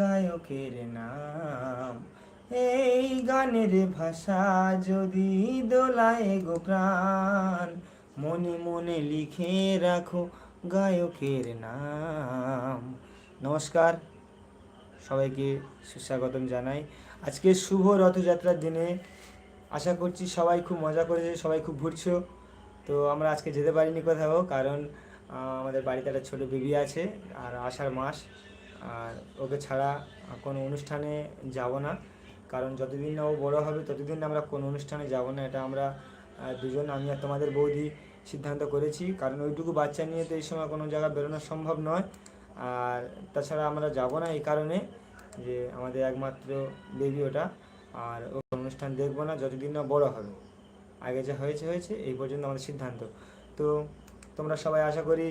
গায়কের নাম। এই গানের ভাষা যদি দোলায় গো প্রাণ, মনে মনে লিখে রাখো গায়কের নাম। নমস্কার, সবাইকে সুস্বাগতম জানাই। আজকে শুভ রথযাত্রার দিনে আশা করছি সবাই খুব মজা করেছে, সবাই খুব ঘুরছো। তো আমরা আজকে যেতে পারিনি কোথাও, কারণ আমাদের বাড়িতে একটা ছোটো বেবি আছে, আর আষাঢ় মাস। আর ওকে ছাড়া কোনো অনুষ্ঠানে যাব না। কারণ যতদিন না ও বড় হবে, ততদিন আমরা কোনো অনুষ্ঠানে যাব না। এটা আমরা দুজন, আমি আর তোমাদের বৌদি সিদ্ধান্ত করেছি। কারণ ওইটুকু বাচ্চা নিয়ে তো এই সময় কোনো জায়গা বেরোনো সম্ভব নয়। আর তাছাড়া আমরা যাব না এই কারণে যে আমাদের একমাত্র বেবি ওটা। আর ও অনুষ্ঠান দেখব না, যতদিন না বড় হবে। আগে যা হয়েছে হয়েছে, এই পর্যন্ত আমাদের সিদ্ধান্ত। তো তোমরা সবাই আশা করি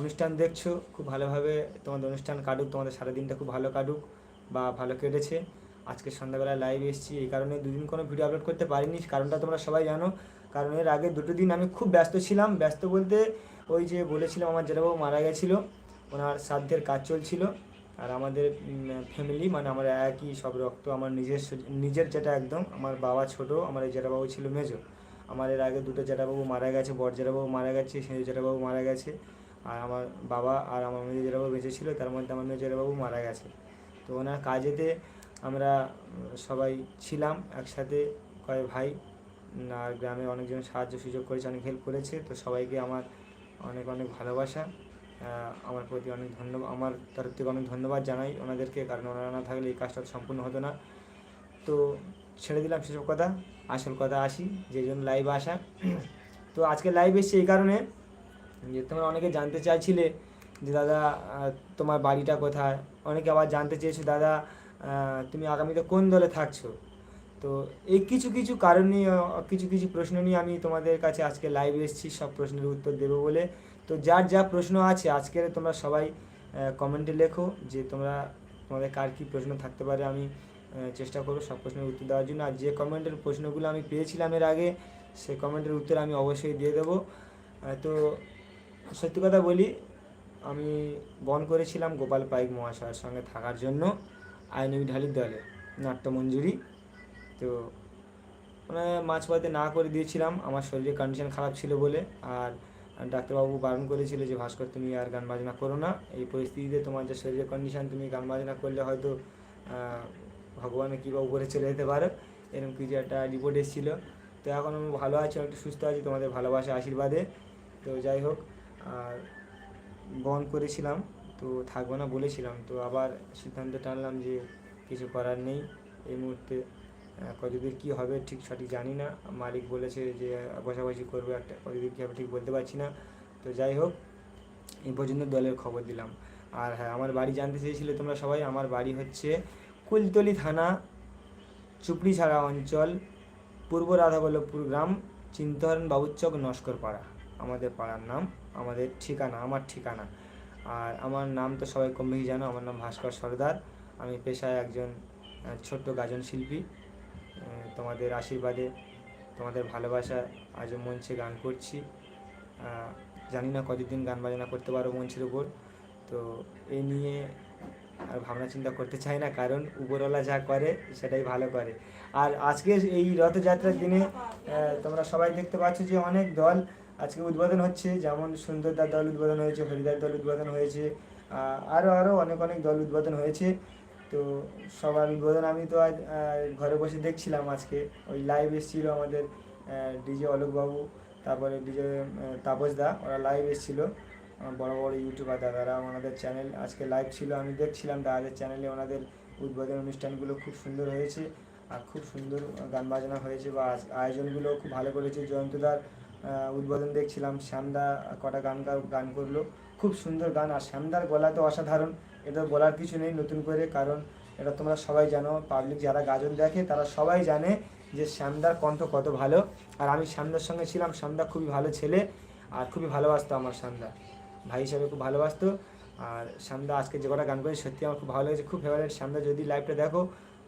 অনুষ্ঠান দেখছ, খুব ভালোভাবে তোমাদের অনুষ্ঠান কাটুক, তোমাদের সারাদিনটা খুব ভালো কাটুক বা ভালো কেটেছে। আজকে সন্ধ্যাবেলা লাইভ এসেছি, এই কারণে দুদিন কোনো ভিডিও আপলোড করতে পারিনি, কারণটা তোমরা সবাই জানো। কারণ এর আগে দুটো দিন আমি খুব ব্যস্ত ছিলাম, ব্যস্ত বলতে ওই যে বলেছিলাম আমার জেঠাবাবু মারা গেছিল, ওনার সাধ্যের কাজ চলছিল, আর আমাদের ফ্যামিলি মানে আমার একই সব রক্ত আমার নিজের নিজের যেটা একদম, আমার বাবা ছোট, আমার এই জেঠাবাবু ছিল মেজো। আমার এর আগে দুটো জেঠাবাবু মারা গেছে, বড় জেঠাবাবু মারা গেছে, সেজো জেঠাবাবু মারা গেছে। আর আমার বাবা আর আমার মেজো জেঠাবাবু বেঁচে ছিল, তার মধ্যে আমার মেজো জেঠাবাবু মারা গেছে। তো ওনার কাজেতে আমরা সবাই ছিলাম একসাথে কয় ভাই আর গ্রামে অনেকজন সাহায্য সুযোগ করেছে, অনেক হেল্প করেছে। তো সবাইকে আমার অনেক অনেক ভালোবাসা। আমার প্রতি অনেক ধন্যবাদ আমার তরফ থেকে অনেক ধন্যবাদ জানাই ওনাদেরকে, কারণ ওনারা না থাকলে এই কাজটা সম্পূর্ণ হতো না। তো ছেড়ে দিলাম সেসব কথা, আসল কথা আসি, যে জন্য লাইভ আসা। তো আজকে লাইভ এসেছি এই কারণে যে তোমরা অনেকে জানতে চাইছিলে যে দাদা তোমার বাড়িটা কোথায়? অনেকে আবার জানতে চেয়েছো, দাদা তুমি আগামীতে কোন দলে থাকছো? তো এই কিছু কিছু কারণ নিয়ে কিছু কিছু প্রশ্ন নিয়ে আমি তোমাদের কাছে আজকে লাইভ এসেছি। সব প্রশ্নের উত্তর দেবো বলে। তো যার যা প্রশ্ন আছে, আজকের তোমরা সবাই কমেন্টে লেখো যে তোমরা, তোমাদের কার কী প্রশ্ন থাকতে পারে। আমি চেষ্টা করব সব প্রশ্নের উত্তর দেওয়ার জন্য। আর যে কমেন্টের প্রশ্নগুলো আমি পেয়েছিলাম এর আগে, সে কমেন্টের উত্তর আমি অবশ্যই দিয়ে দেবো। তো সত্যি কথা বলি, আমি বন করেছিলাম গোপাল পাইক মহাশয়ের সঙ্গে থাকার জন্য আইনি ঢালির দলে নাট্যমঞ্জুরি তো মানে মাঝপথে না করে দিয়েছিলাম, আমার শরীরের কন্ডিশন খারাপ ছিল বলে। আর ডাক্তারবাবু বারণ করেছিল যে, ভাস্কর, তুমি আর গান বাজনা করো না। এই পরিস্থিতিতে তোমার যে শরীরের কন্ডিশন তুমি গান বাজনা করলে হয়তো ভগবানের কী বা উপরে চলে যেতে পারো। এরকম কিছু একটা রিপোর্ট এসেছিল। তো এখন আমি ভালো আছি একটু সুস্থ আছি, তোমাদের ভালোবাসা, আশীর্বাদে। তো যাই হোক আর বন করেছিলাম, তো থাকব না বলেছিলাম। তো আবার সিদ্ধান্ত টানলাম যে কিছু করার নেই এই মুহূর্তে। কতদূর কী হবে ঠিক সঠিক জানি না। মালিক বলেছে যে বসাবসি করব একটা, কতদূর কী হবে ঠিক বলতে পারছি না। তো যাই হোক, এই পর্যন্ত দলের খবর দিলাম। আর হ্যাঁ আমার বাড়ি জানতে চেয়েছিলে তোমরা সবাই, আমার বাড়ি হচ্ছে কুলতলি থানা, চুপড়িছাড়া অঞ্চল, পূর্ব রাধাবল্লভপুর গ্রাম চিন্তহরণ বাবুচক নস্কর পাড়া আমাদের পাড়ার নাম, আমাদের ঠিকানা, আমার ঠিকানা। আর আমার নাম তো সবাই কম জানো, আমার নাম ভাস্কর সর্দার। আমি পেশায় একজন ছোট্ট গাজন শিল্পী। তোমাদের আশীর্বাদে, তোমাদের ভালোবাসা আজও মঞ্চে গান করছি। জানি না কতদিন গান বাজনা করতে পারো মঞ্চের উপর। তো এই নিয়ে আর ভাবনা চিন্তা করতে চাই না, কারণ উপরওয়ালা যা করে, সেটাই ভালো করে। আর আজকে এই রথযাত্রার দিনে তোমরা সবাই দেখতে পাচ্ছ যে অনেক দল আজকে উদ্বোধন হচ্ছে, যেমন সুন্দরদার দল উদ্বোধন হয়েছে, হরিদার দল উদ্বোধন হয়েছে আরও আরও অনেক অনেক দল উদ্বোধন হয়েছে। তো সবার উদ্বোধন আমি তো আজ ঘরে বসে দেখছিলাম আজকে। ওই লাইভ এসেছিল আমাদের ডিজে অলোকবাবু, তারপরে ডিজে তাপসদা ওরা লাইভ এসেছিল। বড় বড় ইউটিউবার দাদারা ওনাদের চ্যানেল আজকে লাইভ ছিল, আমি দেখছিলাম দাদাদের চ্যানেলে ওনাদের উদ্বোধন অনুষ্ঠানগুলো খুব সুন্দর হয়েছে। আর খুব সুন্দর গান বাজনা হয়েছে বা আয়োজনগুলো খুব ভালো করেছে। জয়ন্তদার উদ্বোধন দেখছিলাম, শ্যামদা কটা গান গান করল। খুব সুন্দর গান, আর শ্যামদার গলা তো অসাধারণ। এটা বলার কিছু নেই নতুন করে, কারণ এটা তোমরা সবাই জানো পাবলিক যারা গাজন দেখে, তারা সবাই জানে যে শ্যামদার কণ্ঠ কত ভালো। আর আমি শ্যামদার সঙ্গে ছিলাম, শ্যামদা খুবই ভালো ছেলে, আর খুবই ভালোবাসতো আমার শ্যামদা। ভাই হিসাবে খুব ভালোবাসতো। আর শ্যামদা আজকে যে কটা গান করে সত্যি আমার খুব ভালো লেগেছে। খুব ফেভারিট শ্যামদা, যদি লাইভটা দেখো,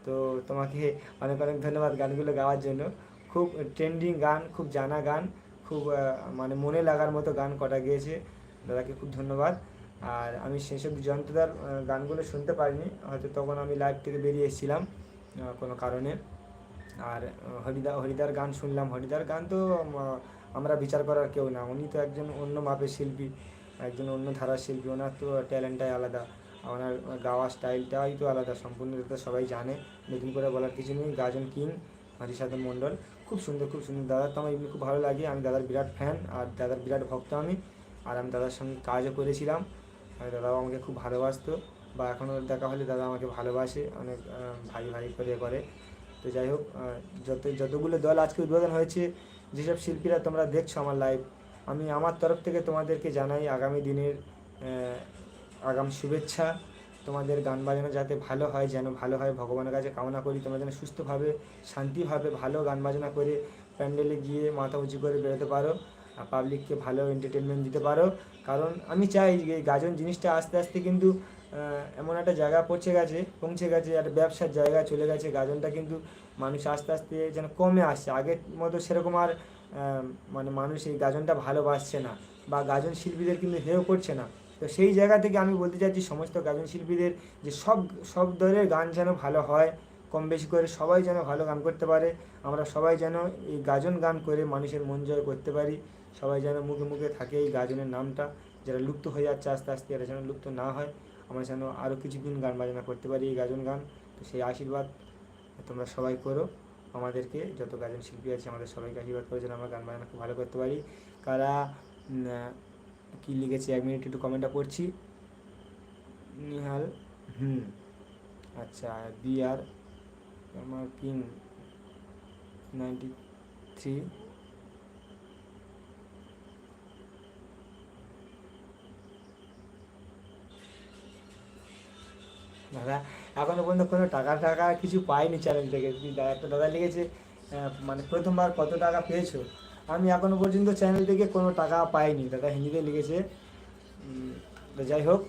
তো তোমাকে অনেক অনেক ধন্যবাদ গানগুলো গাওয়ার জন্য। খুব ট্রেন্ডিং গান, খুব জানা গান। খুব মানে মনে লাগার মতো গান কটা গিয়েছে। দাদাকে খুব ধন্যবাদ। আর আমি সেসব জয়ন্তদার আহ, গানগুলো শুনতে পারিনি। হয়তো তখন আমি লাইভ থেকে বেরিয়ে এসেছিলাম কোনো কারণে। আর হরিদা হরিদার গান শুনলাম। হরিদার গান তো আমরা বিচার করার কেউ না। উনি তো একজন অন্য মাপের শিল্পী একজন অন্য ধারার শিল্পী। ওনার তো ট্যালেন্টটাই আলাদা। ওনার গাওয়া স্টাইলটাই তো আলাদা। সম্পূর্ণ সবাই জানে। নতুন করে বলার কিছু নেই। গাজন কিং হরিসাধন মণ্ডল। খুব সুন্দর খুব সুন্দর। দাদা তো আমার এমনি খুব ভালো লাগে। আমি দাদার বিরাট ফ্যান আর দাদার বিরাট ভক্ত আমি। আর আমি দাদার সঙ্গে কাজও করেছিলাম। আর দাদাও আমাকে খুব ভালোবাসতো। বা এখনও দেখা হলে দাদা আমাকে ভালোবাসে, অনেক ভাই ভাই করে করে। তো যাই হোক যত, যতগুলো দল আজকে উদ্বোধন হয়েছে, যেসব শিল্পীরা তোমরা দেখছ আমার লাইভ আমি আমার তরফ থেকে তোমাদেরকে জানাই আগামী দিনের আগাম শুভেচ্ছা। তোমাদের গান বাজনা যাতে ভালো হয়, যেন ভালো হয়। ভগবানের কাছে কামনা করি, তোমরা যেন সুস্থভাবে, শান্তিভাবে, ভালো গান বাজনা করে প্যান্ডেলে গিয়ে মাথা উঁচু করে বেরোতে পারো আর পাবলিককে ভালো এন্টারটেনমেন্ট দিতে পারো। কারণ আমি চাই যে এই গাজন জিনিসটা আস্তে আস্তে কিন্তু এমন একটা জায়গা পৌঁছে গেছে পৌঁছে গেছে, একটা ব্যবসার জায়গা চলে গেছে। গাজনটা কিন্তু মানুষ আস্তে আস্তে যেন কমে আসছে। আগের মতো সেরকম আর মানে মানুষ এই গাজনটা ভালোবাসছে না বা গাজন শিল্পীদের কিন্তু হেয় করছে না। তো সেই জায়গা থেকে আমি বলতে চাইছি সমস্ত গাজন শিল্পীদের যে সব সব দলের গান যেন ভালো হয়, কম বেশি করে সবাই যেন ভালো গান করতে পারে, আমরা সবাই যেন এই গাজন গান করে মানুষের মন জয় করতে পারি, সবাই যেন মুখে মুখে থাকে এই গাজনের নামটা যেটা লুপ্ত হয়ে যাচ্ছে আস্তে আস্তে এটা যেন লুপ্ত না হয়, আমরা যেন আরও কিছুদিন গান বাজনা করতে পারি এই গাজন গান, তো সেই আশীর্বাদ তোমরা সবাই করো, আমাদেরকে যত গাজন শিল্পী আছে আমাদের সবাইকে আশীর্বাদ করে যেন আমরা গান বাজনা খুব ভালো করতে পারি, কারা কি লিখেছে? এক মিনিট একটু কমেন্টটা পড়ছি। নিহাল। হুম। আচ্ছা বি আর আমার কিং নাইনটি থ্রি দাদা এখনও পর্যন্ত কোনো টাকা টাকা কিছু পাইনি চ্যানেল থেকে। দাদা একটা দাদা লিখেছে মানে প্রথমবার কত টাকা পেয়েছ? আমি এখনও পর্যন্ত চ্যানেল থেকে কোনো টাকা পাইনি। দাদা হিন্দিতে লিখেছে। তো যাই হোক,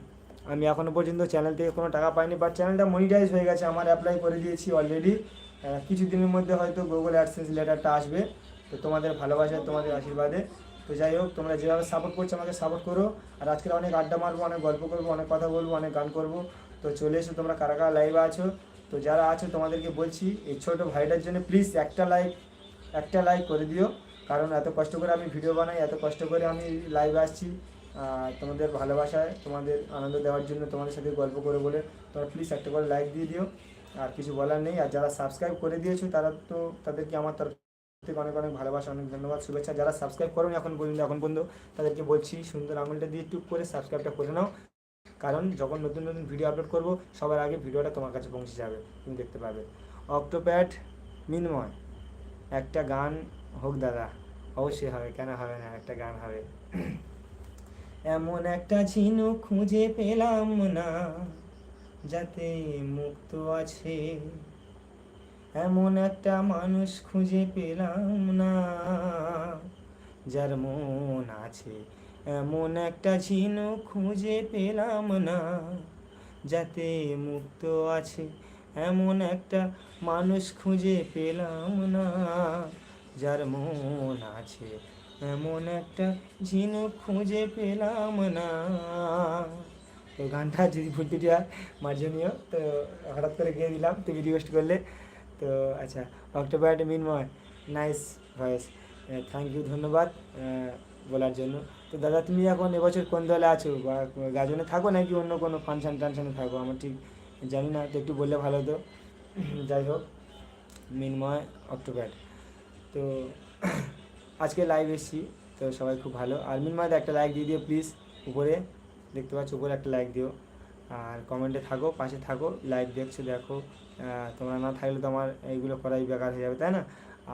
আমি এখনও পর্যন্ত চ্যানেল থেকে কোনো টাকা পাইনি বাট চ্যানেলটা মনিটাইজ হয়ে গেছে। আমার অ্যাপ্লাই করে দিয়েছি অলরেডি কিছু দিনের মধ্যে হয়তো গুগল অ্যাডসেন্স লেটারটা আসবে। তো তোমাদের ভালোবাসায় তোমাদের আশীর্বাদে। তো যাই হোক, তোমরা যেভাবে সাপোর্ট করছ আমাকে সাপোর্ট করো। আর আজকের অনেক আড্ডা মারবো, অনেক গল্প করব, অনেক কথা বলব, অনেক গান করব। তো চলে এসো তোমরা, কারা কারা লাইভে আছো? তো যারা আছো তোমাদেরকে বলছি, এই ছোটো ভাইটার জন্য প্লিজ একটা লাইক একটা লাইক করে দিও। কারণ এত কষ্ট করে আমি ভিডিও বানাই, এত কষ্ট করে আমি লাইভে আসছি তোমাদের ভালোবাসায়, তোমাদের আনন্দ দেওয়ার জন্য তোমাদের সাথে গল্প করে বলে। তোমরা প্লিজ একটা করে লাইক দিয়ে দিও, আর কিছু বলার নেই। আর যারা সাবস্ক্রাইব করে দিয়েছ, তারা তো তাদেরকে আমার তরফ থেকে অনেক অনেক ভালোবাসা, অনেক ধন্যবাদ, শুভেচ্ছা। যারা সাবস্ক্রাইব করোনি এখন পর্যন্ত এখন পর্যন্ত তাদেরকে বলছি, সুন্দর আঙুলটা দিয়ে টুক করে সাবস্ক্রাইবটা করে নাও। কারণ যখন নতুন নতুন ভিডিও আপলোড করব, সবার আগে ভিডিওটা তোমার কাছে পৌঁছে যাবে, তুমি দেখতে পাবে। অক্টোপ্যাড মিনময় একটা গান হোক দাদা। অবশ্যই হবে, কেন হবে না? একটা গান হবে। এমন একটা ঝিনুক খুঁজে পেলাম না, যাতে মুক্ত আছে। এমন একটা মানুষ খুঁজে পেলাম না, যার মন আছে। এমন একটা ঝিনুক খুঁজে পেলাম না, যাতে মুক্ত আছে। এমন একটা মানুষ খুঁজে পেলাম না। যার মন আছে, এমন একটা ঝিনুক খুঁজে পেলাম না। তো গানটা যদি ভুলতে হয় মার্জনীয়। তো হঠাৎ করে গিয়ে দিলাম, তুমি রিকোয়েস্ট করলে। তো আচ্ছা October Minmoy nice voice thank you ধন্যবাদ বলার জন্য। তো দাদা, তুমি এখন এবছর কোন দলে আছো? বা গাজনে থাকো নাকি অন্য কোনো ফাংশন টানশনে থাকো? আমার ঠিক জানি না, তো একটু বললে ভালো হতো। যাই হোক মিনময় অক্টোবর। তো আজকে লাইভ এসেছি, তো সবাই খুব ভালো। আর মিনময়দা একটা লাইক দিয়ে দিও প্লিজ উপরে। দেখতে পাচ্ছ, উপরে একটা লাইক দিও। আর কমেন্টে থাকো, পাশে থাকো লাইভ দেখছ, দেখো। তোমরা না থাকলে তো আমার এইগুলো করাই বেকার হয়ে যাবে, তাই না?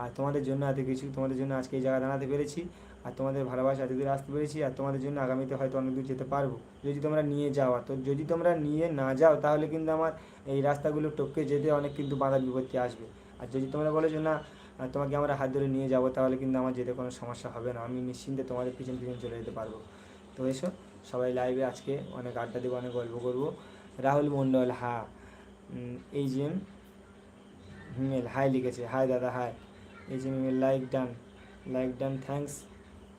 আর তোমাদের জন্য এত কিছু, তোমাদের জন্য আজকে এই জায়গায় দাঁড়াতে পেরেছি। আর তোমাদের ভালোবাসা এত দূরে আসতে পেরেছি। আর তোমাদের জন্য আগামীতে হয়তো অনেক দূর যেতে পারব। যদি তোমরা নিয়ে যাও তো যদি তোমরা নিয়ে না যাও, তাহলে কিন্তু আমার এই রাস্তাগুলো টপকে যেতে অনেক কিন্তু বাধা বিপত্তি আসবে। আর যদি তোমরা বলো যে না তোমাকে আমরা হাত ধরে নিয়ে যাব, তাহলে কিন্তু আমার যেতে কোনো সমস্যা হবে না। আমি নিশ্চিন্তে তোমাদের পিছন পিছন চলে যেতে পারব। তো এসো, সবাই লাইভে আজকে অনেক আড্ডা দেবো, অনেক গল্প করব। রাহুল মণ্ডল, হা। এই যে হিমেল হাই লিখেছে। হাই দাদা হাই এই যে Himel like done like done thanks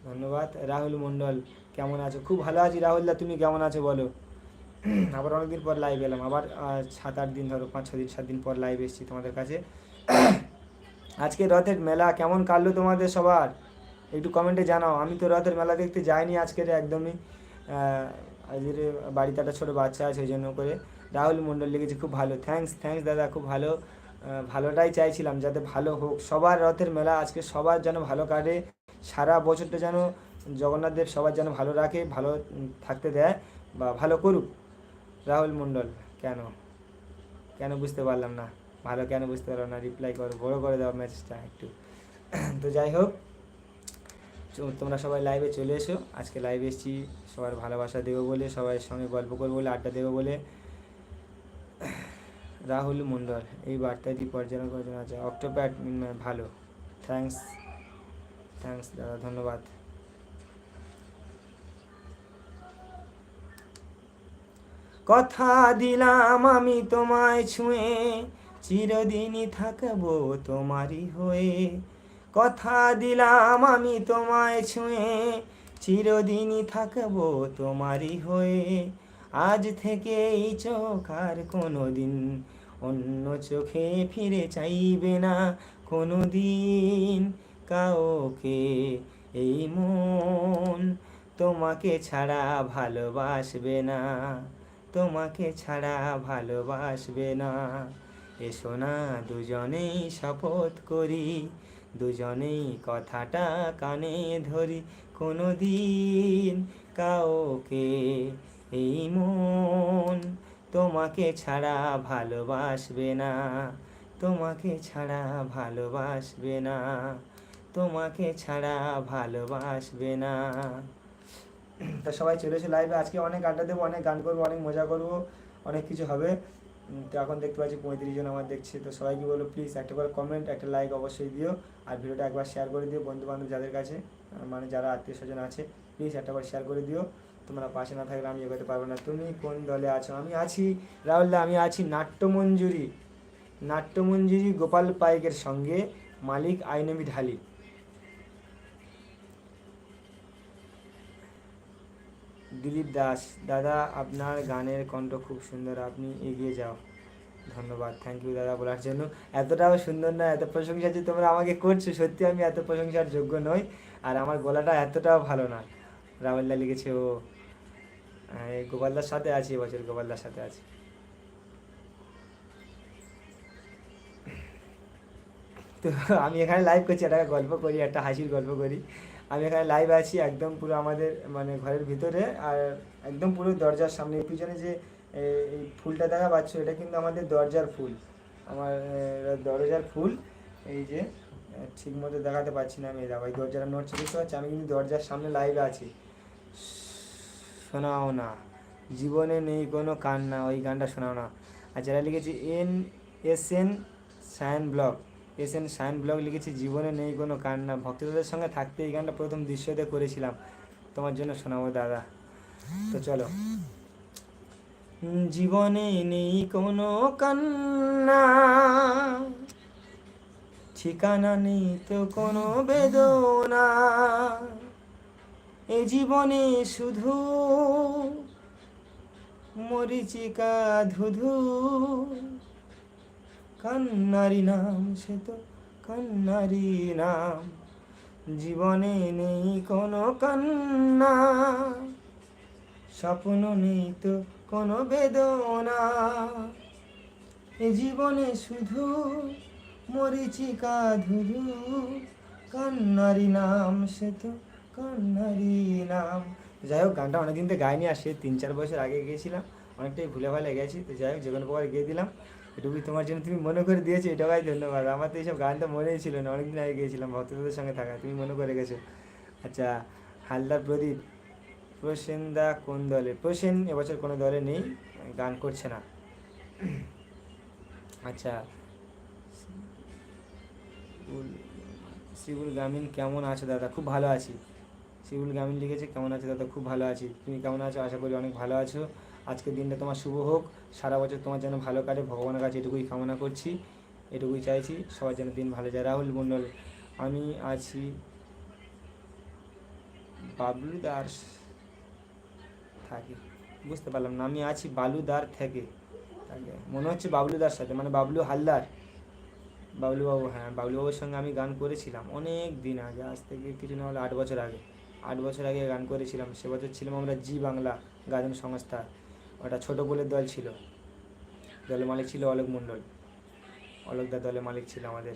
ধন্যবাদ। রাহুল মণ্ডল, কেমন আছো? খুব ভালো আছি। রাহুলদা তুমি কেমন আছো বলো? আবার অনেকদিন পর লাইভ এলাম। আবার সাত আট দিন ধরো, পাঁচ ছ দিন, সাত দিন পর লাইভ এসেছি তোমাদের কাছে। আজকে রথের মেলা, কেমন কাটলো তোমাদের সবার? একটু কমেন্টে জানাও। আমি তো রথের মেলা দেখতে যাইনি আজকের একদমই। আজকের বাড়িতে একটা ছোটো বাচ্চা আছে, ওই জন্য করে রাহুল মণ্ডল লিখেছে খুব ভালো। থ্যাঙ্কস থ্যাঙ্কস দাদা, খুব ভালো। ভালোটাই চাইছিলাম, যাতে ভালো হোক। সবার রথের মেলা আজকে সবার যেন ভালো কাটে। সারা বছরটা যেন জগন্নাথ দেব সবার যেন ভালো রাখে, ভালো থাকতে দেয় বা ভালো করুক। রাহুল মণ্ডল, কেন? কেন বুঝতে পারলাম না? ভালো কেন বুঝতে পারো না রিপ্লাই করো, বড় করে দাও মেসেজটা একটু। তো যাই হোক তোমরা সবাই লাইভে চলে এসো। আজকে লাইভে এসেছি, সবার ভালোবাসা দেবো বলে সবাই সঙ্গে গল্প করব বলে, আড্ডা দেবো বলে। রাহুল মণ্ডল এই বার্তাটি পর্যালোচনা করার জন্য আছে। অক্টোপ্যাট ভালো। থ্যাঙ্কস থ্যাঙ্কস দাদা, ধন্যবাদ। কথা দিলাম আমি তোমায় ছুঁয়ে চিরদিনই থাকব তোমারই হয়ে। কথা দিলাম আমি তোমায় ছুঁয়ে চিরদিনই থাকব তোমারই হয়ে। আজ থেকে এই চোখ আর কোনো দিন অন্য চোখে ফিরে চাইবে না কোনো দিন কাউকে এই মন। তোমাকে ছাড়া ভালোবাসবে না, তোমাকে ছাড়া ভালোবাসবে না। এসো না দুজনেই শপথ করি। দুজনেই কথাটা কানে ধরি। কোনো দিন কাউকে এই মন তোমাকে ছাড়া ভালোবাসবে না, তোমাকে ছাড়া ভালোবাসবে না, তোমাকে ছাড়া ভালোবাসবে না। তো সবাই চলেছে লাইভে আজকে অনেক আড্ডা দেবো, অনেক গান করব, অনেক মজা করব, অনেক কিছু হবে। তো এখন দেখতে পাচ্ছি পঁয়ত্রিশ জন আমার দেখছে। তো সবাইকে বলো প্লিজ একটা করে কমেন্ট একটা লাইক অবশ্যই দিও। আর ভিডিওটা একবার শেয়ার করে দিও বন্ধু বান্ধব যাদের কাছে মানে যারা আত্মীয় স্বজন আছে প্লিজ একটা বার শেয়ার করে দিও। তোমরা পাশে না থাকলে আমি এগোতে পারব না। তুমি কোন দলে আছো? আমি আছি, রাহুলদা, আমি আছি নাট্যমঞ্জুরি। নাট্যমঞ্জুরি গোপাল পাইকের সঙ্গে মালিক আইনবি ঢালি দিলীপ দাস। দাদা, আপনার গানের কণ্ঠ খুব সুন্দর। আপনি এগিয়ে যাও। ধন্যবাদ। থ্যাংক ইউ দাদা, বলার জন্য। এতটাও সুন্দর না, এত প্রশংসা যে তোমরা আমাকে করছ, সত্যি আমি এত প্রশংসার যোগ্য নই। আর আমার গলাটা এতটাও ভালো না। রাহুলদা লিখেছে, ও গোপালদার সাথে আছি এবছর গোপালদার সাথে আছি। তো আমি এখানে লাইভ করছি, একটা গল্প করি, একটা হাসির গল্প করি। আমি এখানে লাইভ আছি একদম পুরো আমাদের মানে ঘরের ভিতরে আর একদম পুরো দরজার সামনে। পিছনে যে এই ফুলটা দেখা পাচ্ছ, এটা কিন্তু আমাদের দরজার ফুল। আমার দরজার ফুল। এই যে ঠিক মতো দেখাতে পারছি না আমি এই দেখো এই দরজাটা নড়ছে বুঝতে পারছি আমি কিন্তু দরজার সামনে লাইভে আছি। শোনাও না। জীবনে নেই কোনো কান্না। ওই গানটা শোনাও না। আর যারা লিখেছি N S N Sayan blog S N Sayan blog লিখেছি, জীবনে নেই কোনো কান্না। ভক্তদের সঙ্গে থাকতে এই গানটা প্রথম দৃশ্যতে করেছিলাম। তোমার জন্য শোনাবো, দাদা। তো চলো। জীবনে নেই কোনো কান্না, ঠিকানা নেই তো কোনো বেদনা। এ জীবনে শুধু মরিচিকা ধুধু কান্নারি নাম, সে তো কান্নারি নাম। জীবনে নেই কোনো কান্না, স্বপ্ন নেই তো কোনো বেদনা। এ জীবনে শুধু মরিচিকা ধুধু কান্নারি নাম, সে তো কান্নারি নাম। যাই হোক, গানটা অনেকদিন তো গাইনি সে তিন চার বছর আগে গিয়েছিলাম অনেকটাই ভুলে ভালে গেছি। তো যাই হোক যে কোনো প্রকার গিয়ে দিলাম। এটুকুই তোমার জন্য তুমি মনে করে দিয়েছ এটাই ধন্যবাদ। আমার তো এইসব গানটা মনেই ছিল না, অনেকদিন আগে গিয়েছিলাম, ভক্তদের সঙ্গে থাকা, তুমি মনে করে গেছো। আচ্ছা হালদার প্রদীপ প্রসেন দা কোন দলে? প্রসেন এবছর কোনো দলে নেই, গান করছে না। আচ্ছা শিবুল গ্রামীণ কেমন আছো দাদা? খুব ভালো আছি। শিবুল গ্রামীণ লিখেছে, কেমন আছো দাদা? খুব ভালো আছি। তুমি কেমন আছো? আশা করি অনেক ভালো আছো। আজকের দিনটা তোমার শুভ হোক। সারা বছর তোমার যেন ভালো কাটে, ভগবানের কাছে এটুকুই কামনা করছি, এটুকুই চাইছি, সবার যেন দিন ভালো যায়। রাহুল, মণ্ডল, আমি আছি বাবলু দাস থাকি। বুঝতে পারলাম না, আমি আছি বালুদার থেকে। আগে মনে হচ্ছে বাবলুদার সাথে মানে বাবলু হালদার। বাবলুবাবু হ্যাঁ বাবলুবাবুর সঙ্গে আমি গান করেছিলাম অনেক দিন আগে, আজ থেকে কিছু না হলে আট বছর আগে। আট বছর আগে গান করেছিলাম, সে বছর ছিলাম আমরা জি বাংলা গাজন সংস্থা। ওটা ছোট বলের দল ছিল। দলের মালিক ছিল অলোক মণ্ডল। অলোকদা দলের মালিক ছিল আমাদের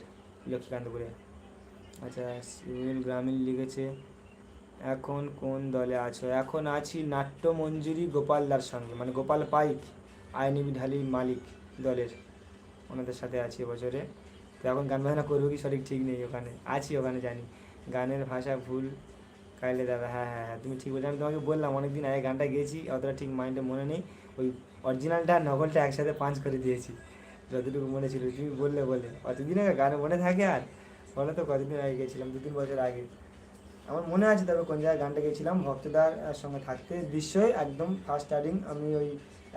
লক্ষ্মীকান্তপুরে। আচ্ছা সিভিল গ্রামীণ লিখেছে, এখন কোন দলে আছো? এখন আছি নাট্য মঞ্জুরি গোপালদার সঙ্গে। মানে গোপাল পাইক আইনিবি ঢালির মালিক দলের। ওনাদের সাথে আছি এবছরে। তো এখন গান বাজনা করব কি? সঠিক ঠিক নেই ওখানে। আছি ওখানে জানি। গানের ভাষা ভুল। কাইলে দাদা হ্যাঁ হ্যাঁ হ্যাঁ তুমি ঠিক বলছো। আমি তোমাকে বললাম, অনেকদিন আগে গানটা গেয়েছি, অতটা ঠিক মাইন্ডে মনে নেই। ওই অরিজিনালটা আর নকলটা একসাথে পাঞ্চ করে দিয়েছি, যতটুকু মনে ছিল। তুমি বললে, বলে। অতদিন আগে গান মনে থাকে আর, বলো তো কতদিন আগে গেছিলাম? দু, তিন বছর আগে। আমার মনে আছে তবে কোন জায়গায় গানটা গেছিলাম ভক্তদার সঙ্গে থাকতে দৃশ্যই একদম ফার্স্ট স্টার্টিং আমি ওই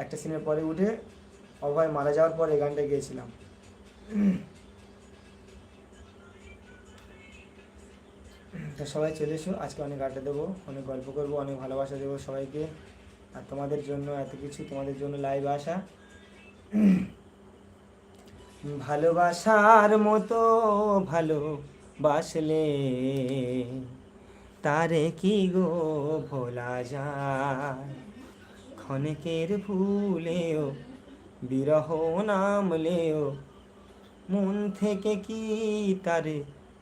একটা সিনের পরে উঠে অভয় মারা যাওয়ার পর গানটা গিয়েছিলাম। তো সবাই চলে এসো, আজকে অনেক আড্ডা দেবো, অনেক গল্প করব, অনেক ভালোবাসা দেবো সবাইকে। আর তোমাদের জন্য এত কিছু, তোমাদের জন্য লাইভ আসা। ভালোবাসার মতো ভালোবাসলে তারে কি গো ভোলা যায়? ক্ষণিকের ভুলেও, বিরহ নামলেও, মন থেকে কি তারে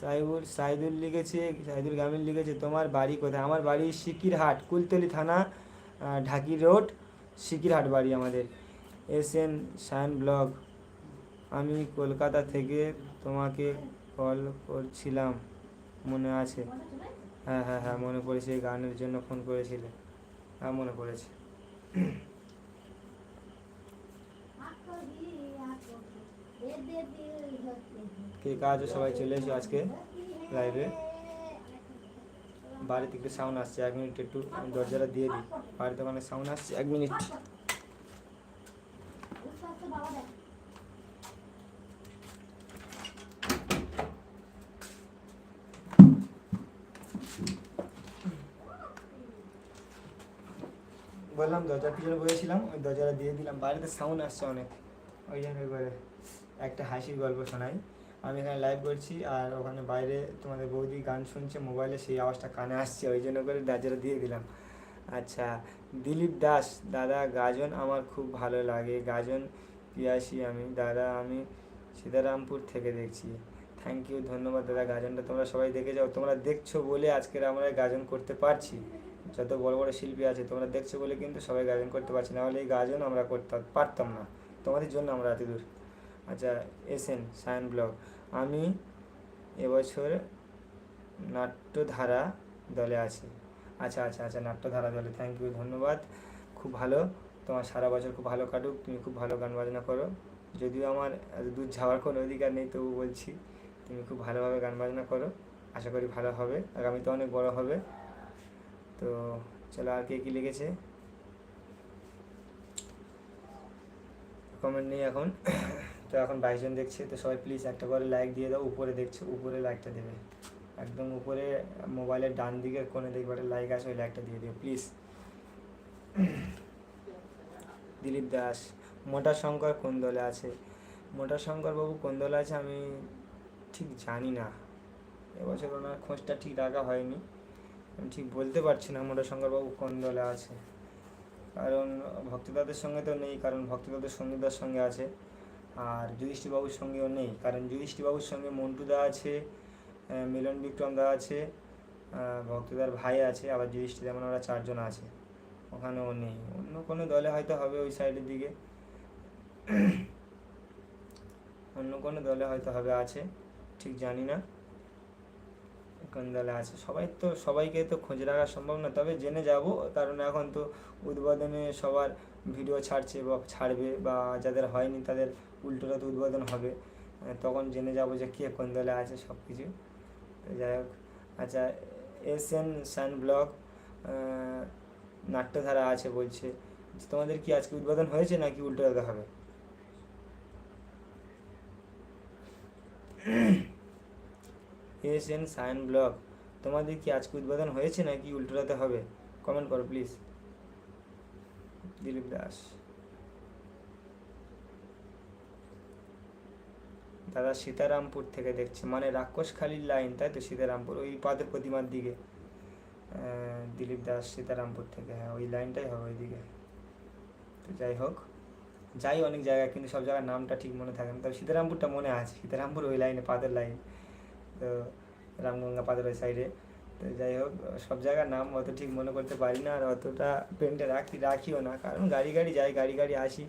সাইবুল, সাইদুল লিখেছে, সাইদুল গামিন লিখেছে, তোমার বাড়ি কোথায়? আমার বাড়ি সিকিরহাট, কুলতলি থানা ঢাকি রোড, সিকিরহাট বাড়ি আমাদের। S N Sayan blog. আমি কলকাতা থেকে তোমাকে কল করছিলাম, মনে আছে। হ্যাঁ হ্যাঁ হ্যাঁ মনে পড়েছে গানের জন্য ফোন করেছিলে। হ্যাঁ মনে পড়েছে। কে কাজ সবাই চলে এসো আজকে লাইভে বাড়িতে একটু সাউন্ড আসছে, এক মিনিট একটু দরজাটা দিয়ে দিই। বাড়িতে ওখানে সাউন্ড আসছে, এক মিনিট বললাম দরজার পিছনে বসেছিলাম, ওই দরজাটা দিয়ে দিলাম। বাড়িতে সাউন্ড আসছে অনেক। ওই জন্য একটা হাসির গল্প শোনাই। আমি এখানে লাইভ করছি আর ওখানে বাইরে তোমাদের বৌদি গান শুনছে মোবাইলে সেই আওয়াজটা কানে আসছে, ওই জন্য করে দরজাটা দিয়ে দিলাম। আচ্ছা দিলীপ দাস, দাদা গাজন আমার খুব ভালো লাগে, গাজন পিয়াসি আমি, দাদা আমি সীতারামপুর থেকে দেখছি। থ্যাংক ইউ ধন্যবাদ দাদা গাজনটা, তোমরা সবাই দেখে যাও, তোমরা দেখছ বলে আজকের আমরা গাজন করতে পারছি। যত বড় বড় শিল্পী আছে, তোমরা দেখছ বলে কিন্তু সবাই গাজন করতে পারছি না হলে এই গাজন আমরা করতে পারতাম না। তোমাদের জন্য আমরা এত দূর আচ্ছা এসেন সায়ন ব্লগ। আমি এবছর নাট্যধারা দলে আছি। আচ্ছা আচ্ছা আচ্ছা নাট্যধারা দলে। থ্যাংক ইউ ধন্যবাদ। খুব ভালো। তোমার সারা বছর খুব ভালো কাটুক। তুমি খুব ভালো গান বাজনা করো। যদিও আমার দূর যাওয়ার কোনো অধিকার নেই, তবু বলছি, তুমি খুব ভালোভাবে গান বাজনা করো। আশা করি ভালো হবে। আগামীতে অনেক বড় হবে। তো চলো আর কে কী লিখেছে? কমেন্ট নেই এখন। তো এখন বাইশ জন দেখছে, তো সবাই প্লিজ একটা করে লাইক দিয়ে দাও, উপরে দেখছ, উপরে লাইকটা দেবে। একদম উপরে মোবাইলের ডান দিকের কোণে দেখবে একটা লাইক আছে, ওই লাইকটা দিয়ে দিও প্লিজ দিলীপ দাস, মোটা শঙ্কর কোন দলে আছে? মোটা শঙ্কর বাবু কোন দলে আছে আমি ঠিক জানি না। এবছর ওনার খোঁজটা ঠিক রাখা হয়নি। আমি ঠিক বলতে পারছি না মোটা শঙ্কর বাবু কোন দলে আছে। কারণ ভক্তিদাদের সঙ্গে তো নেই, কারণ ভক্তিদাদের সঙ্গীতার সঙ্গে আছে। আর যুধিষ্ঠিবাবুর সঙ্গেও নেই, কারণ যুধিষ্ঠিবাবুর সঙ্গে মন্টুদা আছে মিলন বিক্রম দা আছে ভক্তদার ভাই আছে, আবার যুধিষ্ঠি যেমন ওরা চারজন আছে, ওখানেও নেই। অন্য কোনো দলে হয়তো হবে ওই সাইডের দিকে। অন্য কোনো দলে হয়তো হবে, আছে, ঠিক জানি না। কোন দলে আছে? সবাই তো, সবাইকে তো খোঁজ রাখা সম্ভব না, তবে জেনে যাব। কারণ এখন তো উদ্বোধনে সবার ভিডিও ছাড়ছে বা ছাড়বে বা যাদের হয়নি তাদের উল্টোরাতে উদ্বোধন হবে। তখন জেনে যাব যে কে কোন দলে আছে সব কিছু যাই হোক। আচ্ছা এস এন সান ব্লগ নাট্যধারা আছে বলছে। তোমাদের কি আজকে উদ্বোধন হয়েছে নাকি উল্টোরাতে হবে? এস এন সায়ন ব্লগ তোমাদের কি আজকে উদ্বোধন হয়েছে নাকি উল্টোরাতে হবে? কমেন্ট করো প্লিজ দিলীপ দাস দাদা সীতারামপুর থেকে দেখছে। মানে রাক্ষসখালির লাইন তাই তো সীতারামপুর? ওই পাদের প্রতিমার দিকে। দিলীপ দাস সীতারামপুর থেকে। হ্যাঁ ওই লাইনটাই হবে ওইদিকে। তো যাই হোক, যাই অনেক জায়গায় কিন্তু সব জায়গার নামটা ঠিক মনে থাকে না। তবে সীতারামপুরটা মনে আছে। সীতারামপুর ওই লাইনে পাদের লাইন তো রামগঙ্গা পাদের ওই সাইডে তো যাই হোক, সব জায়গার নাম অত ঠিক মনে করতে পারি না, আর অতটা পেনটা রাখি, রাখিও না। কারণ গাড়ি গাড়ি যাই, গাড়ি গাড়ি আসি।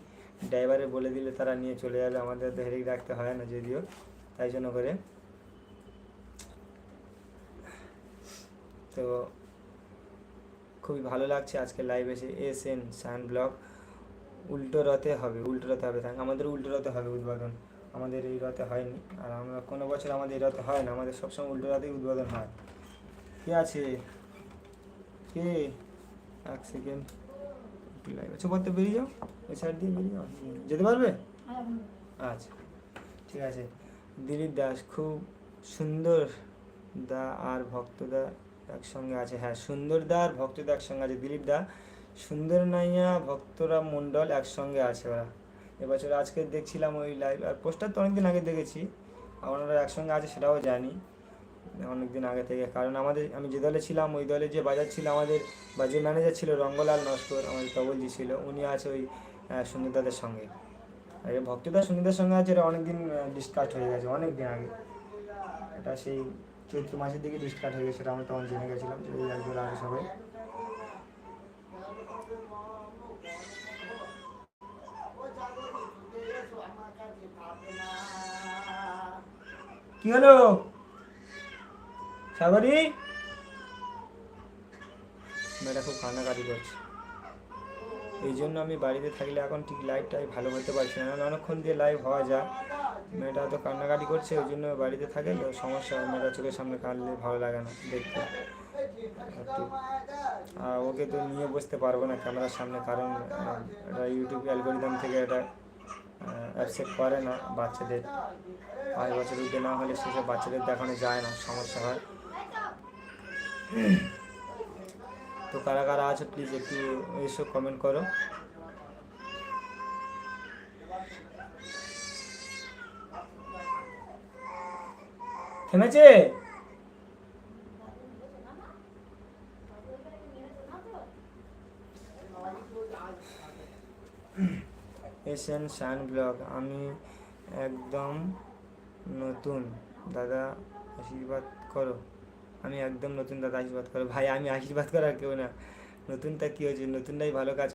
ড্রাইভারে বলে দিলে তারা নিয়ে চলে যাবে, আমাদের তো হেরেক রাখতে হয় না যদিও, তাই জন্য করে। তো খুবই ভালো লাগছে আজকে লাইভ এসে এস এন সান ব্লগ উল্টো রথে হবে, উল্টো রথে হবে তাই আমাদের উল্টো রথে হবে উদ্বোধন। আমাদের এই রথে হয়নি, আর আমরা কোনো বছর আমাদের এই রথে হয় না, আমাদের সবসময় উল্টো রথেই উদ্বোধন হয়। কে আছে? কে? এক সেকেন্ড লাইভ আছে। বলতে বেরিয়ে যাও। ওই সাইড দিয়ে বেরিয়ে যাও। যেতে পারবে? আচ্ছা ঠিক আছে। দিলীপ দাস, খুব সুন্দর দা আর ভক্তদা একসঙ্গে আছে। হ্যাঁ সুন্দর দা আর ভক্তদা একসঙ্গে আছে। দিলীপ দা, সুন্দর নাইয়া, ভক্তরা মণ্ডল একসঙ্গে আছে ওরা। এবছর আজকে দেখছিলাম ওই লাইভ আর পোস্টার তো অনেকদিন আগে দেখেছি। আর ওনারা একসঙ্গে আছে সেটাও জানি। অনেকদিন আগে থেকে। কারণ আমাদের, আমি যে দলে ছিলাম, ওই দলে যে বাজার ছিল, আমাদের বা যে ম্যানেজার ছিল রঙ্গলাল নস্কর, আমাদের তবলজি ছিল, উনি আছে ওই সুন্দরদাদের সঙ্গে। আর ভক্তদা সুন্দরদার সঙ্গে আছে এটা অনেকদিন ডিসকাস্ট হয়ে গেছে অনেক দিন আগে। এটা সেই চৈত্র মাসের দিকে ডিসকাস্ট হয়ে গেছে আমরা তখন জেনে গেছিলাম, যে একজন আগে সবাই। কি হলো? সাগরি মেয়েটা খুব কান্নাকাটি করছে। এই জন্য আমি বাড়িতে থাকলে এখন ঠিক লাইভটাই ভালো করতে পারছি না। অনেকক্ষণ দিয়ে লাইভ হওয়া যায়। মেয়েটা তো কান্নাকাটি করছে, ওই জন্য বাড়িতে থাকে তো সমস্যা মেয়েটা চোখের সামনে কাঁদলে ভালো লাগে না দেখতে। আর ওকে তো নিয়ে বসতে পারব না ক্যামেরার সামনে, কারণ এটা ইউটিউব অ্যালগোরিদম থেকে এটা অ্যাকসেপ্ট করে না বাচ্চাদের। পাঁচ বছর উঠে না হলে সেসব বাচ্চাদের দেখানো যায় না, সমস্যা হয়। তো কারা কারা আছো প্লিজ একটু এসো কমেন্ট করো। থেমেছে? এসএন শান ব্লগ, আমি একদম নতুন। দাদা, আশীর্বাদ করো। আমি একদম নতুন দাদা আশীর্বাদ করো। ভাই, আমি আশীর্বাদ করার কেউ না। নতুনটা কী হয়েছে? নতুনটাই ভালো কাজ